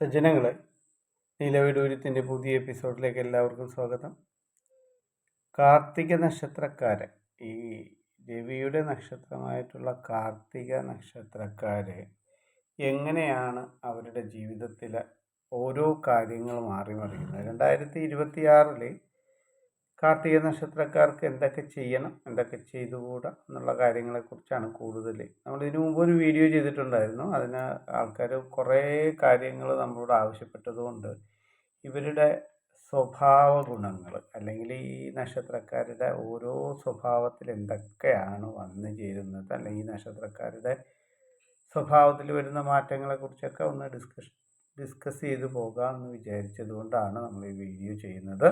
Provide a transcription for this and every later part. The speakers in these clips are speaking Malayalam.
സജ്ജനങ്ങളെ നീലവിഡൂരിത്തിന്റെ പുതിയ എപ്പിസോഡിലേക്ക് എല്ലാവർക്കും സ്വാഗതം. കാർത്തിക നക്ഷത്രക്കാരെ ഈ രവിയുടെ നക്ഷത്രമായിട്ടുള്ള കാർത്തിക നക്ഷത്രക്കാരെ എങ്ങനെയാണ് അവരുടെ ജീവിതത്തിലെ ഓരോ കാര്യങ്ങളും മാറി മറിയുന്നത് രണ്ടായിരത്തി ഇരുപത്തിയാറിൽ കാർത്തിക നക്ഷത്രക്കാർക്ക് എന്തൊക്കെ ചെയ്യണം എന്തൊക്കെ ചെയ്തുകൂടാ എന്നുള്ള കാര്യങ്ങളെക്കുറിച്ചാണ് കൂടുതൽ നമ്മൾ ഇതിനു മുമ്പ് ഒരു വീഡിയോ ചെയ്തിട്ടുണ്ടായിരുന്നു. അതിന് ആൾക്കാർ കുറേ കാര്യങ്ങൾ നമ്മളോട് ആവശ്യപ്പെട്ടതുകൊണ്ട് ഇവരുടെ സ്വഭാവ ഗുണങ്ങൾ അല്ലെങ്കിൽ ഈ നക്ഷത്രക്കാരുടെ ഓരോ സ്വഭാവത്തിൽ എന്തൊക്കെയാണ് വന്നു ചേരുന്നത് അല്ലെങ്കിൽ നക്ഷത്രക്കാരുടെ സ്വഭാവത്തിൽ വരുന്ന മാറ്റങ്ങളെക്കുറിച്ചൊക്കെ ഒന്ന് ഡിസ്കസ് ഡിസ്കസ് ചെയ്തു പോകാമെന്ന് വിചാരിച്ചത് കൊണ്ടാണ് നമ്മൾ ഈ വീഡിയോ ചെയ്യുന്നത്.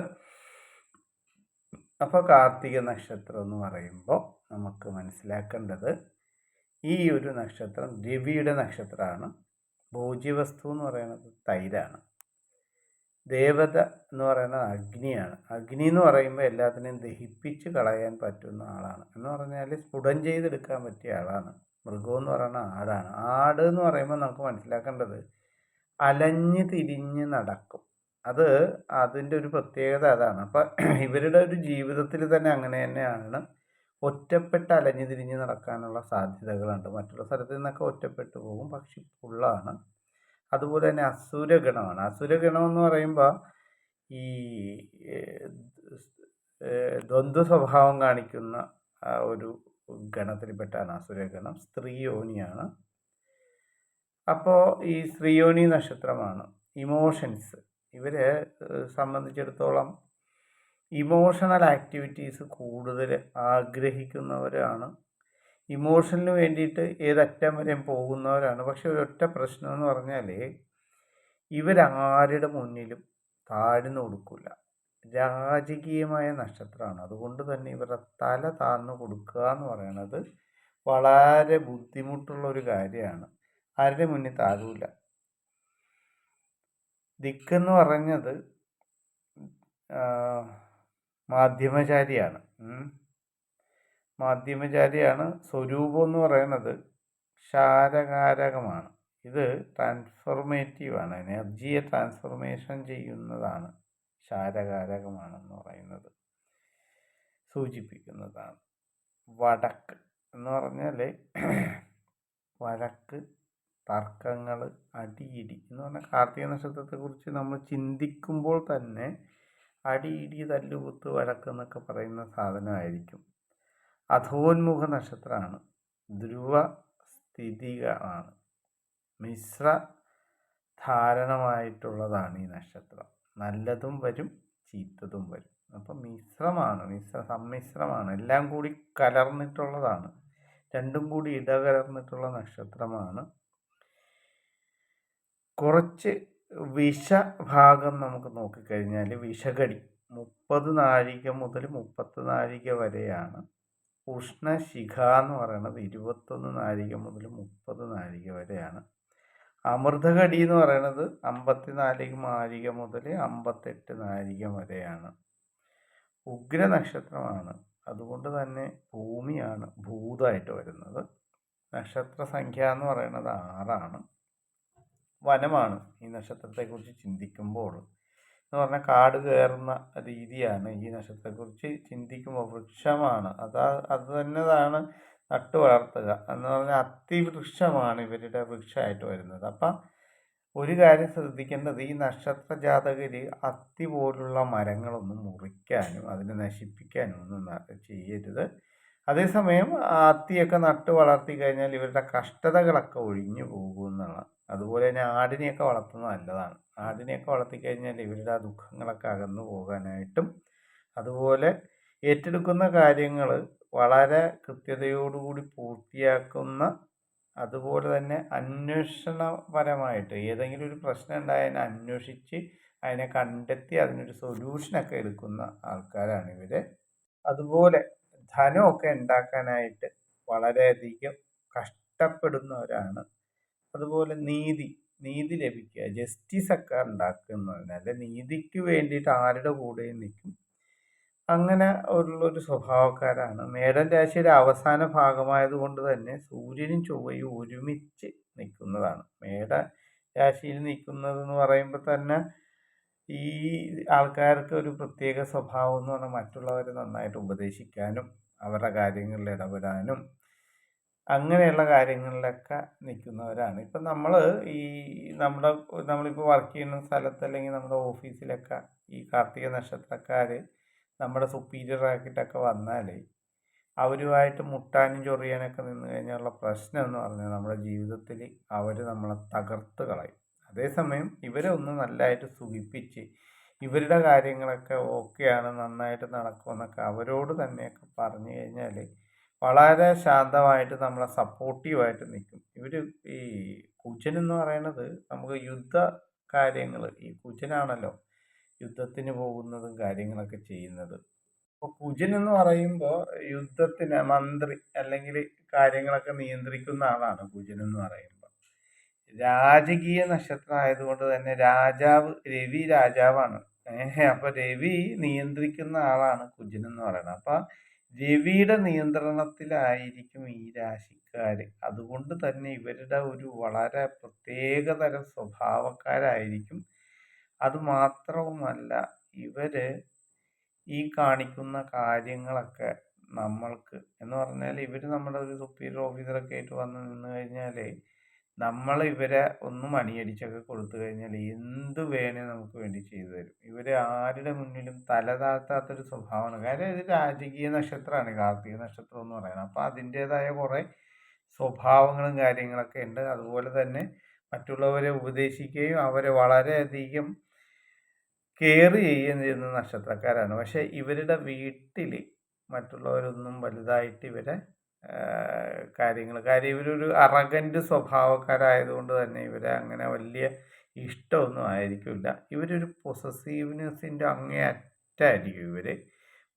അപ്പോൾ കാർത്തിക നക്ഷത്രം എന്ന് പറയുമ്പോൾ നമുക്ക് മനസ്സിലാക്കേണ്ടത് ഈ ഒരു നക്ഷത്രം രവിയുടെ നക്ഷത്രമാണ്. ഭോജ്യവസ്തു എന്ന് പറയുന്നത് തൈരാണ്. ദേവത എന്ന് പറയുന്നത് അഗ്നിയാണ്. അഗ്നി എന്ന് പറയുമ്പോൾ എല്ലാത്തിനെയും ദഹിപ്പിച്ച് കളയാൻ പറ്റുന്ന ആളാണ്. എന്ന് പറഞ്ഞാൽ സ്ഫുടം ചെയ്തെടുക്കാൻ പറ്റിയ ആളാണ്. മൃഗം എന്ന് പറയുന്ന ആടാണ്. ആട് എന്ന് പറയുമ്പോൾ നമുക്ക് മനസ്സിലാക്കേണ്ടത് അലഞ്ഞ് തിരിഞ്ഞ് നടക്കും. അത് അതിന്റെ ഒരു പ്രത്യേകത അതാണ്. അപ്പം ഇവരുടെ ഒരു ജീവിതത്തിൽ തന്നെ അങ്ങനെ തന്നെയാണ് ഒറ്റപ്പെട്ട് അലഞ്ഞു തിരിഞ്ഞ് നടക്കാനുള്ള സാധ്യതകളുണ്ട്. മറ്റുള്ള സ്ഥലത്ത് നിന്നൊക്കെ ഒറ്റപ്പെട്ടു പോകും പക്ഷി ഫുള്ളാണ് അതുപോലെ തന്നെ അസുരഗണമാണ്. അസുരഗണം എന്ന് പറയുമ്പോൾ ഈ ദ്വന്ദ്വ സ്വഭാവം കാണിക്കുന്ന ഒരു ഗണത്തിൽപ്പെട്ടാണ് അസുരഗണം. സ്ത്രീയോനിയാണ് അപ്പോൾ ഈ സ്ത്രീയോനി നക്ഷത്രമാണ്. ഇമോഷൻസ്. ഇവരെ സംബന്ധിച്ചിടത്തോളം ഇമോഷണൽ ആക്ടിവിറ്റീസ് കൂടുതൽ ആഗ്രഹിക്കുന്നവരാണ്. ഇമോഷനു വേണ്ടിയിട്ട് ഏതറ്റം വരെയും പോകുന്നവരാണ്. പക്ഷെ ഒരൊറ്റ പ്രശ്നം എന്ന് പറഞ്ഞാൽ ഇവരാരുടെ മുന്നിലും താഴ്ന്നു കൊടുക്കില്ല രാജകീയമായ നക്ഷത്രമാണ്. അതുകൊണ്ട് തന്നെ ഇവരുടെ തല താഴ്ന്നു കൊടുക്കുക എന്ന് പറയുന്നത് വളരെ ബുദ്ധിമുട്ടുള്ള ഒരു കാര്യമാണ്. ആരുടെ മുന്നിൽ താഴൂല. ദിക്കെന്ന് പറഞ്ഞത് മാധ്യമചാരിയാണ്. മാധ്യമചാരിയാണ് സ്വരൂപം എന്ന് പറയുന്നത് ക്ഷാരകാരകമാണ്. ഇത് ട്രാൻസ്ഫോർമേറ്റീവാണ്. എനർജിയെ ട്രാൻസ്ഫോർമേഷൻ ചെയ്യുന്നതാണ് ക്ഷാരകാരകമാണെന്ന് പറയുന്നത്. സൂചിപ്പിക്കുന്നതാണ്. വടക്ക് എന്ന് പറഞ്ഞാൽ വഴക്ക് തർക്കങ്ങൾ അടിയിടി എന്ന് പറഞ്ഞാൽ കാർത്തിക നക്ഷത്രത്തെക്കുറിച്ച് നമ്മൾ ചിന്തിക്കുമ്പോൾ തന്നെ അടിയിടി തല്ലുകുത്ത് വഴക്കെന്നൊക്കെ പറയുന്ന സാധനമായിരിക്കും. അധോന്മുഖ നക്ഷത്രമാണ്. ധ്രുവ സ്ഥിതികളാണ് മിശ്ര ധാരണമായിട്ടുള്ളതാണ് ഈ നക്ഷത്രം. നല്ലതും വരും ചീത്തതും വരും. അപ്പം മിശ്രമാണ് മിശ്ര സമ്മിശ്രമാണ്. എല്ലാം കൂടി കലർന്നിട്ടുള്ളതാണ്. രണ്ടും കൂടി ഇടകലർന്നിട്ടുള്ള നക്ഷത്രമാണ്. കുറച്ച് വിഷഭാഗം നമുക്ക് നോക്കിക്കഴിഞ്ഞാൽ വിഷകടി മുപ്പത് നാഴിക മുതൽ മുപ്പത്ത് നാഴിക വരെയാണ്. ഉഷ്ണശിഖ എന്ന് പറയുന്നത് ഇരുപത്തൊന്ന് നാഴിക മുതൽ മുപ്പത് നാഴിക വരെയാണ്. അമൃതകടി എന്ന് പറയുന്നത് അമ്പത്തി നാല് നാഴിക മുതൽ അമ്പത്തെട്ട് നാഴിക വരെയാണ്. ഉഗ്ര നക്ഷത്രമാണ് അതുകൊണ്ട് തന്നെ ഭൂമിയാണ് ഭൂതമായിട്ട് വരുന്നത്. നക്ഷത്ര സംഖ്യ എന്ന് പറയുന്നത് ആറാണ്. വനമാണ് ഈ നക്ഷത്രത്തെക്കുറിച്ച് ചിന്തിക്കുമ്പോൾ. എന്ന് പറഞ്ഞാൽ കാട് കയറുന്ന രീതിയാണ് ഈ നക്ഷത്രത്തെക്കുറിച്ച് ചിന്തിക്കുമ്പോൾ വൃക്ഷമാണ്. അതാ അത് തന്നെതാണ് നട്ടു വളർത്തുക എന്ന് പറഞ്ഞാൽ അതിവൃക്ഷമാണ് ഇവരുടെ വൃക്ഷമായിട്ട് വരുന്നത്. അപ്പം ഒരു കാര്യം ശ്രദ്ധിക്കേണ്ടത് ഈ നക്ഷത്ര ജാതകർ അത്തി പോലുള്ള മരങ്ങളൊന്നും മുറിക്കാനും അതിനെ നശിപ്പിക്കാനും ഒന്നും ചെയ്യരുത്. അതേസമയം ആത്തിയൊക്കെ നട്ട് വളർത്തി കഴിഞ്ഞാൽ ഇവരുടെ കഷ്ടതകളൊക്കെ ഒഴിഞ്ഞു പോകും പോകുമെന്നാണ് അതുപോലെ തന്നെ ആടിനെയൊക്കെ വളർത്തുന്നത് നല്ലതാണ്. ആടിനെയൊക്കെ വളർത്തിക്കഴിഞ്ഞാൽ ഇവരുടെ ആ ദുഃഖങ്ങളൊക്കെ അകന്നു പോകാനായിട്ടും അതുപോലെ ഏറ്റെടുക്കുന്ന കാര്യങ്ങൾ വളരെ കൃത്യതയോടുകൂടി പൂർത്തിയാക്കുന്ന അതുപോലെ തന്നെ അന്വേഷണപരമായിട്ട് ഏതെങ്കിലും ഒരു പ്രശ്നം ഉണ്ടായതിനെ അന്വേഷിച്ച് അതിനെ കണ്ടെത്തി അതിനൊരു സൊല്യൂഷനൊക്കെ എടുക്കുന്ന ആൾക്കാരാണ് ഇവർ അതുപോലെ ധനമൊക്കെ ഉണ്ടാക്കാനായിട്ട് വളരെയധികം കഷ്ടപ്പെടുന്നവരാണ്. അതുപോലെ നീതി നീതി ലഭിക്കുക ജസ്റ്റിസ് ഒക്കെ ഉണ്ടാക്കുന്നതിനല്ല നീതിക്ക് വേണ്ടിയിട്ട് ആരുടെ കൂടെയും നിൽക്കും. അങ്ങനെ ഉള്ളൊരു സ്വഭാവക്കാരാണ്. മേടൻ രാശിയുടെ അവസാന ഭാഗമായതുകൊണ്ട് തന്നെ സൂര്യനും ചൊവ്വയും ഒരുമിച്ച് നിൽക്കുന്നതാണ്. മേട രാശിയിൽ നിൽക്കുന്നതെന്ന് പറയുമ്പോൾ തന്നെ ഈ ആൾക്കാർക്ക് ഒരു പ്രത്യേക സ്വഭാവം എന്ന് പറഞ്ഞാൽ മറ്റുള്ളവരെ നന്നായിട്ട് ഉപദേശിക്കാനും അവരുടെ കാര്യങ്ങളിൽ ഇടപെടാനും അങ്ങനെയുള്ള കാര്യങ്ങളിലൊക്കെ നിൽക്കുന്നവരാണ്. ഇപ്പം നമ്മൾ ഈ നമ്മുടെ നമ്മളിപ്പോൾ വർക്ക് ചെയ്യുന്ന സ്ഥലത്ത് അല്ലെങ്കിൽ നമ്മുടെ ഓഫീസിലൊക്കെ ഈ കാർത്തിക നക്ഷത്രക്കാർ നമ്മുടെ സുപ്പീരിയർ ആക്കിയിട്ടൊക്കെ വന്നാൽ അവരുമായിട്ട് മുട്ടാനും ചൊറിയാനൊക്കെ നിന്ന് കഴിഞ്ഞാലുള്ള പ്രശ്നം എന്ന് പറഞ്ഞാൽ നമ്മുടെ ജീവിതത്തിൽ അവർ നമ്മളെ തകർത്ത് കളയും. അതേസമയം ഇവരെ ഒന്ന് നല്ലതായിട്ട് സുഖിപ്പിച്ച് ഇവരുടെ കാര്യങ്ങളൊക്കെ ഓക്കെയാണ് നന്നായിട്ട് നടക്കുമെന്നൊക്കെ അവരോട് തന്നെയൊക്കെ പറഞ്ഞു കഴിഞ്ഞാൽ വളരെ ശാന്തമായിട്ട് നമ്മളെ സപ്പോർട്ടീവായിട്ട് നിൽക്കും. ഇവർ ഈ കുജൻ എന്ന് പറയുന്നത് നമുക്ക് യുദ്ധ കാര്യങ്ങൾ ഈ കുജനാണല്ലോ യുദ്ധത്തിന് പോകുന്നതും കാര്യങ്ങളൊക്കെ ചെയ്യുന്നത്. അപ്പോൾ കുജൻ എന്ന് പറയുമ്പോൾ യുദ്ധത്തിന് മന്ത്രി അല്ലെങ്കിൽ കാര്യങ്ങളൊക്കെ നിയന്ത്രിക്കുന്ന ആളാണ് കുജൻ എന്ന് പറയുമ്പോൾ രാജകീയ നക്ഷത്രം ആയതുകൊണ്ട് തന്നെ രാജാവ് രവി രാജാവാണ്. ഏഹ് അപ്പോൾ രവി നിയന്ത്രിക്കുന്ന ആളാണ് കുജൻ എന്ന് പറയുന്നത്. അപ്പൊ രവിയുടെ നിയന്ത്രണത്തിലായിരിക്കും ഈ രാശിക്കാർ അതുകൊണ്ട് തന്നെ ഇവരുടെ ഒരു വളരെ പ്രത്യേകതരം സ്വഭാവക്കാരായിരിക്കും. അതുമാത്രവുമല്ല ഇവർ ഈ കാണിക്കുന്ന കാര്യങ്ങളൊക്കെ നമ്മൾക്ക് എന്ന് പറഞ്ഞാൽ ഇവർ നമ്മുടെ ഒരു സുപ്പീരിയർ ഓഫീസറൊക്കെ ആയിട്ട് വന്ന് നിന്ന് കഴിഞ്ഞാൽ നമ്മൾ ഇവരെ ഒന്ന് മണിയടിച്ചൊക്കെ കൊടുത്തു കഴിഞ്ഞാൽ എന്ത് വേണേ നമുക്ക് വേണ്ടി ചെയ്തു തരും. ഇവർ ആരുടെ മുന്നിലും തല താഴ്ത്താത്തൊരു സ്വഭാവമാണ്. കാര്യം ഇത് രാജകീയ നക്ഷത്രമാണ് കാർത്തിക നക്ഷത്രം എന്ന് പറയുന്നത്. അപ്പോൾ അതിന്റേതായ കുറേ സ്വഭാവങ്ങളും കാര്യങ്ങളൊക്കെ ഉണ്ട്. അതുപോലെ തന്നെ മറ്റുള്ളവരെ ഉപദേശിക്കുകയും അവരെ വളരെയധികം കെയർ ചെയ്യുകയും ചെയ്യുന്ന നക്ഷത്രക്കാരാണ്. പക്ഷേ ഇവരുടെ വീട്ടിൽ മറ്റുള്ളവരൊന്നും വലുതായിട്ട് ഇവരെ കാര്യങ്ങൾ കാര്യം ഇവരൊരു അറഗന്റ് സ്വഭാവക്കാരായതുകൊണ്ട് തന്നെ ഇവരെ അങ്ങനെ വലിയ ഇഷ്ടമൊന്നും ആയിരിക്കില്ല. ഇവരൊരു പൊസസീവ്നെസ്സിന്റെ അങ്ങേ അറ്റായിരിക്കും ഇവർ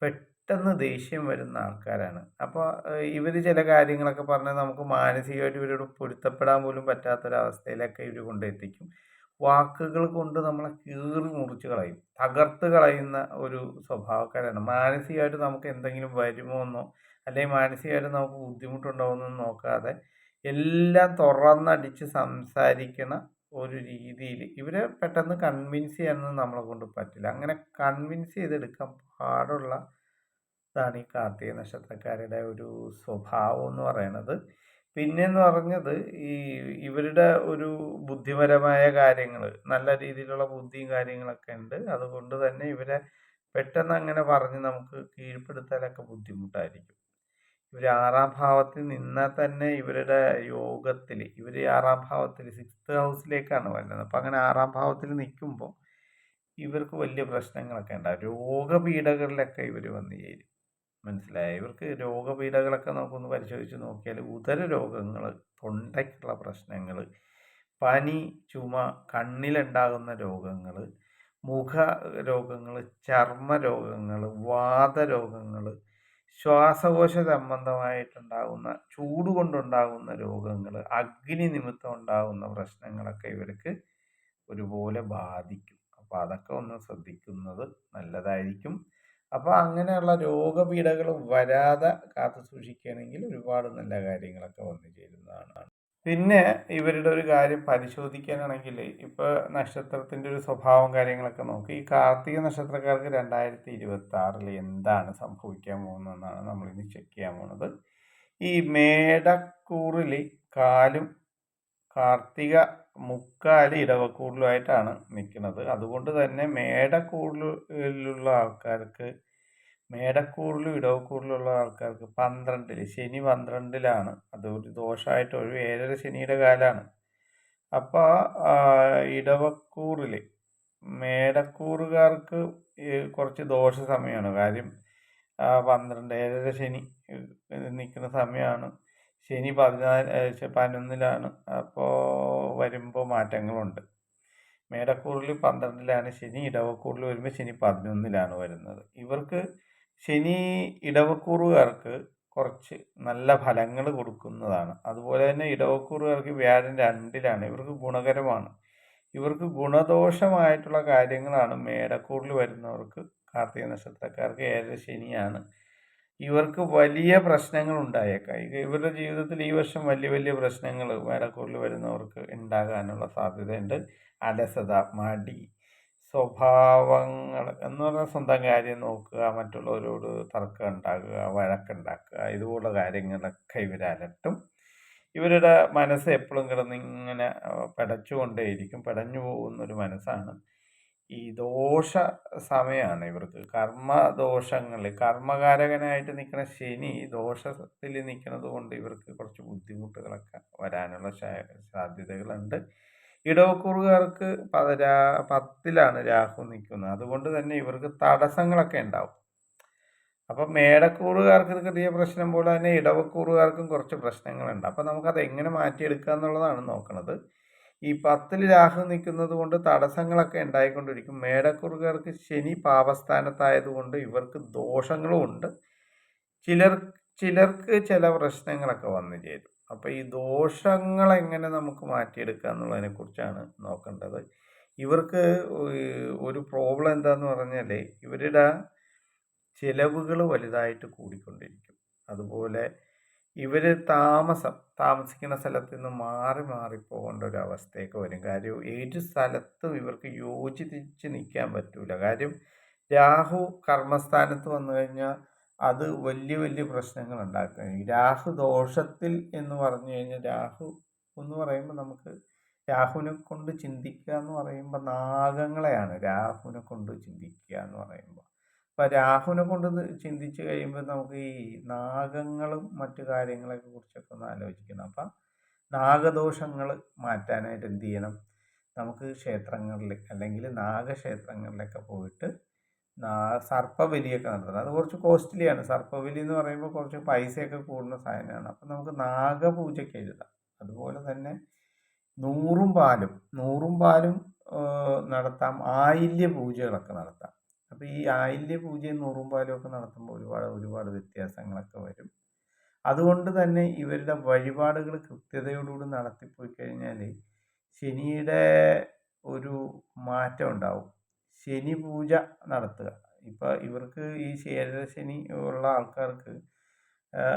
പെട്ടെന്ന് ദേഷ്യം വരുന്ന ആൾക്കാരാണ്. അപ്പോൾ ഇവർ ചില കാര്യങ്ങളൊക്കെ പറഞ്ഞാൽ നമുക്ക് മാനസികമായിട്ട് ഇവരോട് പൊരുത്തപ്പെടാൻ പോലും പറ്റാത്തൊരവസ്ഥയിലൊക്കെ ഇവർ കൊണ്ടെത്തിക്കും. വാക്കുകൾ കൊണ്ട് നമ്മളെ കീറി മുറിച്ച് കളയും. തകർത്ത് കളയുന്ന ഒരു സ്വഭാവക്കാരാണ്. മാനസികമായിട്ട് നമുക്ക് എന്തെങ്കിലും വരുമോ എന്നോ അല്ലെങ്കിൽ മാനസികമായിട്ട് നമുക്ക് ബുദ്ധിമുട്ടുണ്ടാവുമെന്ന് നോക്കാതെ എല്ലാം തുറന്നടിച്ച് സംസാരിക്കണ ഒരു രീതിയിൽ ഇവരെ പെട്ടെന്ന് കൺവിൻസ് ചെയ്യാനൊന്നും നമ്മളെ കൊണ്ട് പറ്റില്ല. അങ്ങനെ കൺവിൻസ് ചെയ്തെടുക്കാൻ പാടുള്ള ഇതാണ് ഈ കാർത്തിക നക്ഷത്രക്കാരുടെ ഒരു സ്വഭാവം എന്ന് പറയുന്നത് പിന്നെന്ന് പറഞ്ഞത് ഈ ഇവരുടെ ഒരു ബുദ്ധിപരമായ കാര്യങ്ങൾ നല്ല രീതിയിലുള്ള ബുദ്ധിയും കാര്യങ്ങളൊക്കെ ഉണ്ട്. അതുകൊണ്ട് തന്നെ ഇവരെ പെട്ടെന്ന് അങ്ങനെ പറഞ്ഞ് നമുക്ക് കീഴ്പ്പെടുത്താനൊക്കെ ബുദ്ധിമുട്ടായിരിക്കും. ഇവർ ആറാം ഭാവത്തിൽ നിന്നാൽ തന്നെ ഇവരുടെ യോഗത്തിൽ ഇവർ ആറാം ഭാവത്തിൽ സിക്സ്ത് ഹൗസിലേക്കാണ് വരുന്നത്. അപ്പം അങ്ങനെ ആറാം ഭാവത്തിൽ നിൽക്കുമ്പോൾ ഇവർക്ക് വലിയ പ്രശ്നങ്ങളൊക്കെ ഉണ്ടാകും രോഗപീഠകളിലൊക്കെ ഇവർ വന്നു ചേരും. മനസ്സിലായ? ഇവർക്ക് രോഗപീഠകളൊക്കെ നമുക്കൊന്ന് പരിശോധിച്ച് നോക്കിയാൽ ഉദര രോഗങ്ങൾ തൊണ്ടയ്ക്കുള്ള പ്രശ്നങ്ങൾ പനി ചുമ കണ്ണിലുണ്ടാകുന്ന രോഗങ്ങൾ മുഖ രോഗങ്ങൾ ചർമ്മ രോഗങ്ങൾ വാതരോഗങ്ങൾ ശ്വാസകോശ സംബന്ധമായിട്ടുണ്ടാകുന്ന ചൂട് കൊണ്ടുണ്ടാകുന്ന രോഗങ്ങൾ അഗ്നി നിമിത്തം ഉണ്ടാകുന്ന പ്രശ്നങ്ങളൊക്കെ ഇവർക്ക് ഒരുപോലെ ബാധിക്കും. അപ്പോൾ അതൊക്കെ ഒന്ന് ശ്രദ്ധിക്കുന്നത് നല്ലതായിരിക്കും. അപ്പോൾ അങ്ങനെയുള്ള രോഗപീഠകൾ വരാതെ കാത്തു സൂക്ഷിക്കുകയാണെങ്കിൽ ഒരുപാട് നല്ല കാര്യങ്ങളൊക്കെ വന്നു ചേരുന്നതാണ്. പിന്നെ ഇവരുടെ ഒരു കാര്യം പരിശോധിക്കാനാണെങ്കിൽ ഇപ്പോൾ നക്ഷത്രത്തിന്റെ ഒരു സ്വഭാവം കാര്യങ്ങളൊക്കെ നോക്കി. ഈ കാർത്തിക നക്ഷത്രക്കാർക്ക് രണ്ടായിരത്തി ഇരുപത്തി ആറിൽ എന്താണ് സംഭവിക്കാൻ പോകുന്നതെന്നാണ് നമ്മളിന്ന് ചെക്ക് ചെയ്യാൻ പോകുന്നത് ഈ മേടക്കൂറിൽ കാലും കാർത്തിക മുക്കാൽ ഇടവക്കൂറിലുമായിട്ടാണ് നിൽക്കുന്നത്. അതുകൊണ്ട് തന്നെ മേടക്കൂറിലുള്ള ആൾക്കാർക്ക് മേടക്കൂറിലും ഇടവക്കൂറിലുള്ള ആൾക്കാർക്ക് പന്ത്രണ്ടിൽ ശനി പന്ത്രണ്ടിലാണ്. അത് ഒരു ദോഷമായിട്ട് ഒരു ഏഴര ശനിയുടെ കാലമാണ് അപ്പോൾ ഇടവക്കൂറിൽ മേടക്കൂറുകാർക്ക് കുറച്ച് ദോഷ സമയമാണ് കാര്യം പന്ത്രണ്ട് ഏഴര ശനി നിൽക്കുന്ന സമയമാണ് ശനി പതിനാല് പതിനൊന്നിലാണ്. അപ്പോൾ വരുമ്പോൾ മാറ്റങ്ങളുണ്ട്. മേടക്കൂറിൽ പന്ത്രണ്ടിലാണ് ശനി ഇടവക്കൂറിൽ വരുമ്പോൾ ശനി പതിനൊന്നിലാണ് വരുന്നത്. ഇവർക്ക് ശനി ഇടവക്കൂറുകാർക്ക് കുറച്ച് നല്ല ഫലങ്ങൾ കൊടുക്കുന്നതാണ്. അതുപോലെ തന്നെ ഇടവക്കൂറുകാർക്ക് വ്യാഴം രണ്ടിലാണ്. ഇവർക്ക് ഗുണകരമാണ്. ഇവർക്ക് ഗുണദോഷമായിട്ടുള്ള കാര്യങ്ങളാണ് മേടക്കൂറിൽ വരുന്നവർക്ക് കാർത്തിക നക്ഷത്രക്കാർക്ക് ഏഴര ശനിയാണ്. ഇവർക്ക് വലിയ പ്രശ്നങ്ങൾ ഉണ്ടായേക്കാം. ഇവരുടെ ജീവിതത്തിൽ ഈ വർഷം വലിയ വലിയ പ്രശ്നങ്ങൾ മേടക്കൂറിൽ വരുന്നവർക്ക് ഉണ്ടാകാനുള്ള സാധ്യതയുണ്ട്. അലസത മടി സ്വഭാവങ്ങൾ എന്ന് പറഞ്ഞാൽ സ്വന്തം കാര്യം നോക്കുക മറ്റുള്ളവരോട് തർക്കം ഉണ്ടാക്കുക വഴക്കുണ്ടാക്കുക ഇതുപോലുള്ള കാര്യങ്ങളൊക്കെ ഇവരലട്ടും. ഇവരുടെ മനസ്സ് എപ്പോഴും കിടന്ന് ഇങ്ങനെ പിടച്ചുകൊണ്ടേയിരിക്കും പിടഞ്ഞു പോകുന്നൊരു മനസ്സാണ് ഈ ദോഷ സമയമാണ് ഇവർക്ക്. കർമ്മദോഷങ്ങൾ കർമ്മകാരകനായിട്ട് നിൽക്കുന്ന ശനി ദോഷത്തിൽ നിൽക്കുന്നത് കൊണ്ട് ഇവർക്ക് കുറച്ച് ബുദ്ധിമുട്ടുകളൊക്കെ വരാനുള്ള സാധ്യതകളുണ്ട്. ഇടവക്കൂറുകാർക്ക് പതരാ പത്തിലാണ് രാഹു നിൽക്കുന്നത്. അതുകൊണ്ട് തന്നെ ഇവർക്ക് തടസ്സങ്ങളൊക്കെ ഉണ്ടാവും. അപ്പം മേടക്കൂറുകാർക്ക് ചെറിയ പ്രശ്നം പോലെ തന്നെ ഇടവക്കൂറുകാർക്കും കുറച്ച് പ്രശ്നങ്ങളുണ്ട്. അപ്പം നമുക്കത് എങ്ങനെ മാറ്റിയെടുക്കുക എന്നുള്ളതാണ് നോക്കുന്നത് ഈ പത്തിൽ രാഹു നിൽക്കുന്നത് കൊണ്ട് തടസ്സങ്ങളൊക്കെ ഉണ്ടായിക്കൊണ്ടിരിക്കും. മേടക്കുറുകാർക്ക് ശനി പാപസ്ഥാനത്തായതുകൊണ്ട് ഇവർക്ക് ദോഷങ്ങളും ഉണ്ട്. ചിലർ ചിലർക്ക് ചില പ്രശ്നങ്ങളൊക്കെ വന്നു ചേരും. അപ്പോൾ ഈ ദോഷങ്ങൾ എങ്ങനെ നമുക്ക് മാറ്റിയെടുക്കുക എന്നുള്ളതിനെ കുറിച്ചാണ് നോക്കേണ്ടത്. ഇവർക്ക് ഒരു പ്രോബ്ലം എന്താന്ന് പറഞ്ഞാൽ ഇവരുടെ ചിലവുകൾ വലുതായിട്ട് കൂടിക്കൊണ്ടിരിക്കും. അതുപോലെ ഇവർ താമസം താമസിക്കുന്ന സ്ഥലത്ത് നിന്ന് മാറി മാറി പോകേണ്ട ഒരു അവസ്ഥയൊക്കെ വരും. കാര്യം ഏത് സ്ഥലത്തും ഇവർക്ക് യോജിച്ച് നിൽക്കാൻ പറ്റൂല. കാര്യം രാഹു കർമ്മസ്ഥാനത്ത് വന്നു കഴിഞ്ഞാൽ അത് വലിയ വലിയ പ്രശ്നങ്ങൾ ഉണ്ടാക്കുകയും രാഹു ദോഷത്തിൽ എന്ന് പറഞ്ഞു കഴിഞ്ഞാൽ രാഹു എന്ന് പറയുമ്പോൾ നമുക്ക് രാഹുവിനെ കൊണ്ട് ചിന്തിക്കുക എന്ന് പറയുമ്പോൾ നാഗങ്ങളെയാണ് രാഹുവിനെ കൊണ്ട് ചിന്തിക്കുക എന്ന് പറയുമ്പോൾ. അപ്പോൾ രാഹുവിനെ കൊണ്ട് ചിന്തിച്ച് കഴിയുമ്പോൾ നമുക്ക് ഈ നാഗങ്ങളും മറ്റു കാര്യങ്ങളെയൊക്കെ കുറിച്ചൊക്കെ ഒന്ന് ആലോചിക്കണം. അപ്പം നാഗദോഷങ്ങൾ മാറ്റാനായിട്ട് എന്ത് ചെയ്യണം? നമുക്ക് ക്ഷേത്രങ്ങളിൽ അല്ലെങ്കിൽ നാഗക്ഷേത്രങ്ങളിലൊക്കെ പോയിട്ട് സർപ്പബലിയൊക്കെ നടത്തുന്നത്. അത് കുറച്ച് കോസ്റ്റ്ലിയാണ്. സർപ്പബലി എന്ന് പറയുമ്പോൾ കുറച്ച് പൈസയൊക്കെ കൂടുന്ന സാധനമാണ്. അപ്പം നമുക്ക് നാഗപൂജയ്ക്ക് എഴുതാം. അതുപോലെ തന്നെ നൂറും പാലും നൂറും പാലും നടത്താം. ആയില്യ പൂജകളൊക്കെ നടത്താം. അപ്പോൾ ഈ ആയില്യ പൂജയും നൂറും പാലും ഒക്കെ നടത്തുമ്പോൾ ഒരുപാട് ഒരുപാട് വ്യത്യാസങ്ങളൊക്കെ വരും. അതുകൊണ്ട് തന്നെ ഇവരുടെ വഴിപാടുകൾ കൃത്യതയോടുകൂടി നടത്തിപ്പോയി കഴിഞ്ഞാൽ ശനിയുടെ ഒരു മാറ്റം ഉണ്ടാവും. ശനി പൂജ നടത്തുക. ഇപ്പോൾ ഇവർക്ക് ഈ ശനി ഉള്ള ആൾക്കാർക്ക്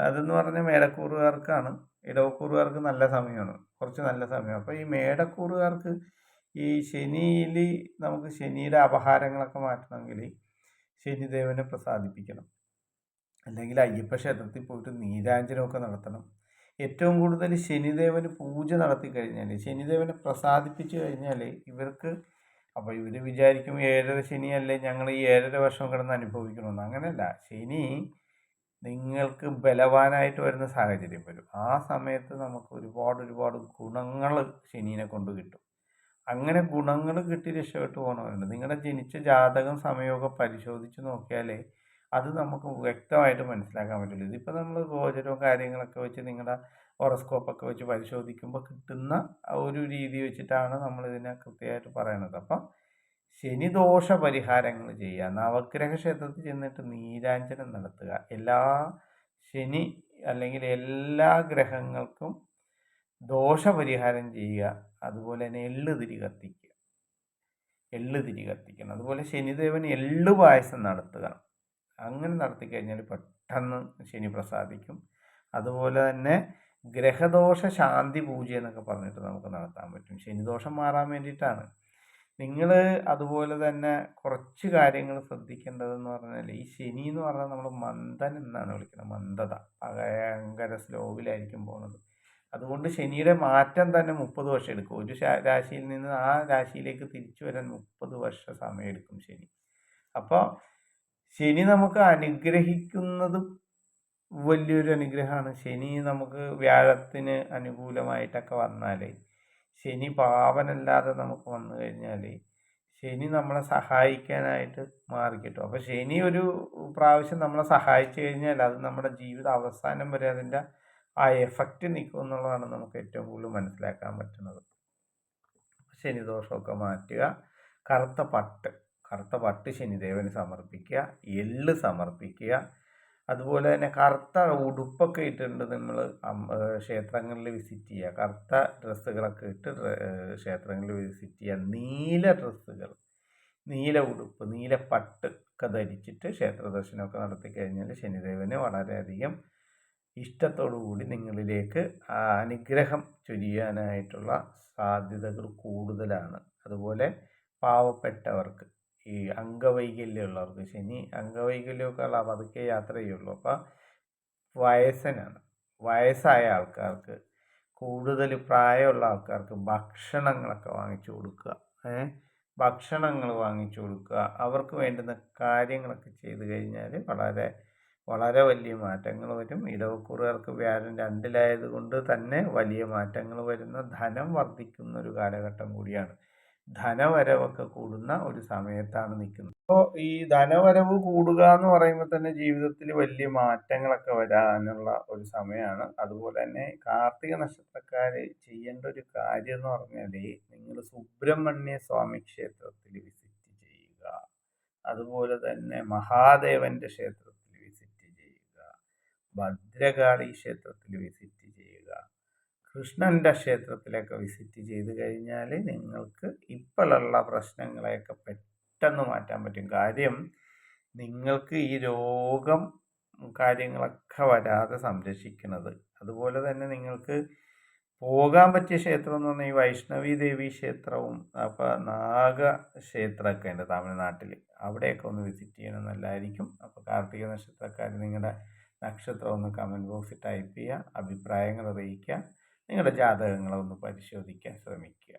അതെന്ന് പറഞ്ഞാൽ മേടക്കൂറുകാർക്കാണ്. ഇടവക്കൂറുകാർക്ക് നല്ല സമയമാണ്. കുറച്ച് നല്ല സമയം അപ്പോൾ ഈ മേടക്കൂറുകാർക്ക് ഈ ശനിയിൽ നമുക്ക് ശനിയുടെ അപഹാരങ്ങളൊക്കെ മാറ്റണമെങ്കിൽ ശനിദേവനെ പ്രസാദിപ്പിക്കണം. അല്ലെങ്കിൽ അയ്യപ്പ ക്ഷേത്രത്തിൽ പോയിട്ട് നീരാഞ്ജനമൊക്കെ നടത്തണം. ഏറ്റവും കൂടുതൽ ശനിദേവന് പൂജ നടത്തി കഴിഞ്ഞാൽ ശനിദേവനെ പ്രസാദിപ്പിച്ചു കഴിഞ്ഞാൽ ഇവർക്ക് അപ്പോൾ ഇവർ വിചാരിക്കും ഏഴര ശനിയല്ലേ ഞങ്ങൾ ഈ ഏഴര വർഷം കിടന്ന് അനുഭവിക്കണമെന്ന് അങ്ങനെയല്ല ശനി നിങ്ങൾക്ക് ബലവാനായിട്ട് വരുന്ന സാഹചര്യം വരും. ആ സമയത്ത് നമുക്ക് ഒരുപാട് ഒരുപാട് ഗുണങ്ങൾ ശനീനെ കൊണ്ട് കിട്ടും. അങ്ങനെ ഗുണങ്ങൾ കിട്ടി രക്ഷപ്പെട്ടു പോകണമല്ലോ നിങ്ങളുടെ ജനിച്ച ജാതകം സമയമൊക്കെ പരിശോധിച്ച് നോക്കിയാലേ അത് നമുക്ക് വ്യക്തമായിട്ട് മനസ്സിലാക്കാൻ പറ്റുള്ളൂ. ഇതിപ്പോൾ നമ്മൾ ഗോചരവും കാര്യങ്ങളൊക്കെ വെച്ച് നിങ്ങളുടെ ഹൊറസ്കോപ്പൊക്കെ വെച്ച് പരിശോധിക്കുമ്പോൾ കിട്ടുന്ന ഒരു രീതി വെച്ചിട്ടാണ് നമ്മൾ ഇതിനെ കൃത്യമായിട്ട് പറയണത്. അപ്പം ശനിദോഷ പരിഹാരങ്ങൾ ചെയ്യുക നവഗ്രഹ ക്ഷേത്രത്തിൽ ചെന്നിട്ട് നീരാഞ്ജനം നടത്തുക. എല്ലാ ശനി അല്ലെങ്കിൽ എല്ലാ ഗ്രഹങ്ങൾക്കും ദോഷപരിഹാരം ചെയ്യുക. അതുപോലെ തന്നെ എള്ള് തിരി കത്തിക്കുക. എള്ള് തിരി കത്തിക്കണം. അതുപോലെ ശനിദേവൻ എള്ള് പായസം നടത്തുക അങ്ങനെ നടത്തി കഴിഞ്ഞാൽ പെട്ടെന്ന് ശനി പ്രസാദിക്കും. അതുപോലെ തന്നെ ഗ്രഹദോഷ ശാന്തി പൂജ എന്നൊക്കെ പറഞ്ഞിട്ട് നമുക്ക് നടത്താൻ പറ്റും. ശനിദോഷം മാറാൻ വേണ്ടിയിട്ടാണ്. നിങ്ങൾ അതുപോലെ തന്നെ കുറച്ച് കാര്യങ്ങൾ ശ്രദ്ധിക്കേണ്ടതെന്ന് പറഞ്ഞാൽ ഈ ശനി എന്ന് പറഞ്ഞാൽ നമ്മൾ മന്ദൻ എന്നാണ് വിളിക്കുന്നത്. മന്ദത. ഭയങ്കര സ്ലോവിലായിരിക്കും പോകുന്നത് അതുകൊണ്ട് ശനിയുടെ മാറ്റം തന്നെ മുപ്പത് വർഷം എടുക്കും. ഒരു രാശിയിൽ നിന്ന് ആ രാശിയിലേക്ക് തിരിച്ചു വരാൻ മുപ്പത് വർഷം സമയം എടുക്കും ശനി. അപ്പോൾ ശനി നമുക്ക് അനുഗ്രഹിക്കുന്നതും വലിയൊരു അനുഗ്രഹമാണ്. ശനി നമുക്ക് വ്യാഴത്തിന് അനുകൂലമായിട്ടൊക്കെ വന്നാൽ ശനി പാവനല്ലാതെ നമുക്ക് വന്നു കഴിഞ്ഞാൽ ശനി നമ്മളെ സഹായിക്കാനായിട്ട് മാറി കിട്ടും. അപ്പോൾ ശനി ഒരു പ്രാവശ്യം നമ്മളെ സഹായിച്ചു കഴിഞ്ഞാൽ അത് നമ്മുടെ ജീവിത അവസാനം വരെ അതിന്റെ ആ എഫക്റ്റ് നിൽക്കും എന്നുള്ളതാണ് നമുക്ക് ഏറ്റവും കൂടുതൽ മനസ്സിലാക്കാൻ പറ്റുന്നത്. ശനിദോഷമൊക്കെ മാറ്റുക. കറുത്ത പട്ട്. കറുത്ത പട്ട് ശനിദേവന് സമർപ്പിക്കുക. എള്ള് സമർപ്പിക്കുക. അതുപോലെ തന്നെ കറുത്ത ഉടുപ്പൊക്കെ ഇട്ടിട്ടുണ്ട് നിങ്ങൾ ക്ഷേത്രങ്ങളിൽ വിസിറ്റ് ചെയ്യുക. കറുത്ത ഡ്രസ്സുകളൊക്കെ ഇട്ട് ക്ഷേത്രങ്ങളിൽ വിസിറ്റ് ചെയ്യുക. നീല ഡ്രസ്സുകൾ നീല ഉടുപ്പ് നീല പട്ട് ഒക്കെ ധരിച്ചിട്ട് ക്ഷേത്ര ദർശനമൊക്കെ നടത്തി കഴിഞ്ഞാൽ ശനിദേവന് വളരെയധികം കൂടി നിങ്ങളിലേക്ക് അനുഗ്രഹം ചൊരിയാനായിട്ടുള്ള സാധ്യതകൾ കൂടുതലാണ്. അതുപോലെ പാവപ്പെട്ടവർക്ക് ഈ അംഗവൈകല്യമുള്ളവർക്ക് ശനി അംഗവൈകല്യമൊക്കെ ഉള്ള പതുക്കെ യാത്ര ചെയ്യുള്ളൂ. അപ്പം വയസ്സനാണ്. വയസ്സായ ആൾക്കാർക്ക് കൂടുതൽ പ്രായമുള്ള ആൾക്കാർക്ക് ഭക്ഷണങ്ങളൊക്കെ വാങ്ങിച്ചു കൊടുക്കുക. ഭക്ഷണങ്ങൾ വാങ്ങിച്ചു കൊടുക്കുക. അവർക്ക് വേണ്ടുന്ന കാര്യങ്ങളൊക്കെ ചെയ്തു കഴിഞ്ഞാൽ വളരെ വളരെ വലിയ മാറ്റങ്ങൾ വരും. ഇടവക്കൂറുകാർക്ക് വ്യാഴം രണ്ടിലായത് കൊണ്ട് തന്നെ വലിയ മാറ്റങ്ങൾ വരുന്ന ധനം വർദ്ധിക്കുന്ന ഒരു കാലഘട്ടം കൂടിയാണ്. ധനവരവൊക്കെ കൂടുന്ന ഒരു സമയത്താണ് നിൽക്കുന്നത് അപ്പോൾ ഈ ധനവരവ് കൂടുക എന്ന് പറയുമ്പോൾ തന്നെ ജീവിതത്തിൽ വലിയ മാറ്റങ്ങളൊക്കെ വരാനുള്ള ഒരു സമയമാണ് അതുപോലെ തന്നെ കാർത്തിക നക്ഷത്രക്കാർ ചെയ്യേണ്ട ഒരു കാര്യം എന്ന് പറഞ്ഞാൽ നിങ്ങൾ സുബ്രഹ്മണ്യ സ്വാമി ക്ഷേത്രത്തിൽ വിസിറ്റ് ചെയ്യുക. അതുപോലെ തന്നെ മഹാദേവന്റെ ക്ഷേത്രത്തിൽ വിസിറ്റ് ചെയ്യുക. ഭദ്രകാളി ക്ഷേത്രത്തിൽ വിസിറ്റ് കൃഷ്ണന്റെ ക്ഷേത്രത്തിലൊക്കെ വിസിറ്റ് ചെയ്ത് കഴിഞ്ഞാൽ നിങ്ങൾക്ക് ഇപ്പോഴുള്ള പ്രശ്നങ്ങളെയൊക്കെ പെട്ടെന്ന് മാറ്റാൻ പറ്റും. കാര്യം നിങ്ങൾക്ക് ഈ രോഗം കാര്യങ്ങളൊക്കെ വരാതെ സംരക്ഷിക്കുന്നത് അതുപോലെ തന്നെ നിങ്ങൾക്ക് പോകാൻ പറ്റിയ ക്ഷേത്രം എന്ന് പറഞ്ഞാൽ ഈ വൈഷ്ണവി ദേവി ക്ഷേത്രവും അപ്പോൾ നാഗ ക്ഷേത്രമൊക്കെ ഉണ്ട് തമിഴ്നാട്ടിൽ അവിടെയൊക്കെ ഒന്ന് വിസിറ്റ് ചെയ്യണം നല്ലതായിരിക്കും അപ്പോൾ കാർത്തിക നക്ഷത്രക്കാർ നിങ്ങളുടെ നക്ഷത്രം ഒന്ന് കമന്റ് ബോക്സിൽ ടൈപ്പ് ചെയ്യുക അഭിപ്രായങ്ങൾ അറിയിക്കുക. നിങ്ങളുടെ ജാതകങ്ങളൊന്ന് പരിശോധിക്കാൻ ശ്രമിക്കുക.